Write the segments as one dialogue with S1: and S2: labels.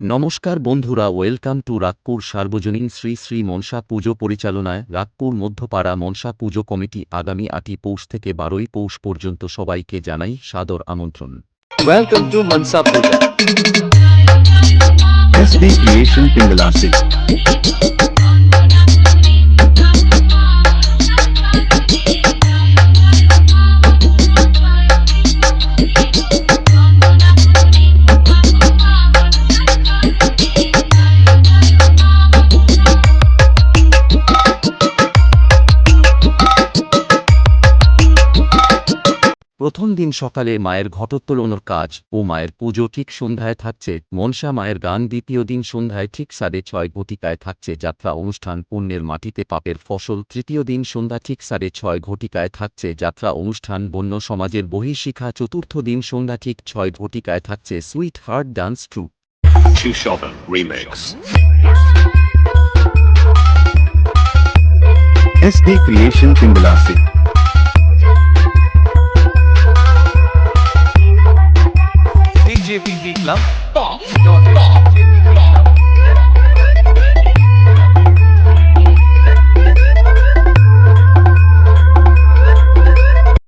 S1: নমস্কার বন্ধুরা welcome to রাগপুর সার্বজনীন শ্রী শ্রী মনসা পুজো পরিচালনায় রাগপুর মধ্যপাড়া মনসা পুজো কমিটি আগামী আটই পৌষ থেকে বারোই পৌষ পর্যন্ত সবাইকে জানাই সাদর আমন্ত্রণ
S2: ওয়েলকাম টু মনসা Puja.
S1: প্রথম দিন সকালে মায়ের ঘটোত্তোলনের কাজ ও মায়ের পুজো ঠিক সন্ধ্যায় থাকছে। মনসা মায়ের গান দ্বিতীয় দিন সন্ধ্যায় ঠিক সাড়ে ছয় ঘটিকায় থাকছে। যাত্রা অনুষ্ঠান পুণ্যের মাটিতে পাপের ফসল তৃতীয় দিন সন্ধ্যা ঠিক সাড়ে ছয় ঘটিকায় থাকছে। যাত্রা অনুষ্ঠান বন্য সমাজের বহির্শিখা চতুর্থ দিন সন্ধ্যা ঠিক ছয় ঘটিকায় থাকছে। Sweet heart dance
S3: Remix.
S4: SD Creation.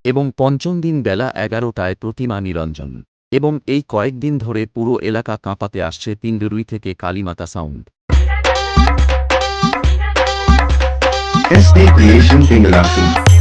S1: এবং পঞ্চম দিন বেলা এগারোটায় প্রতিমা নিরঞ্জন। এবং এই কয়েকদিন ধরে পুরো এলাকা কাঁপাতে আসছে পিণ্ডুরুই থেকে Kalimata sound
S4: SD Creation Pingalasi.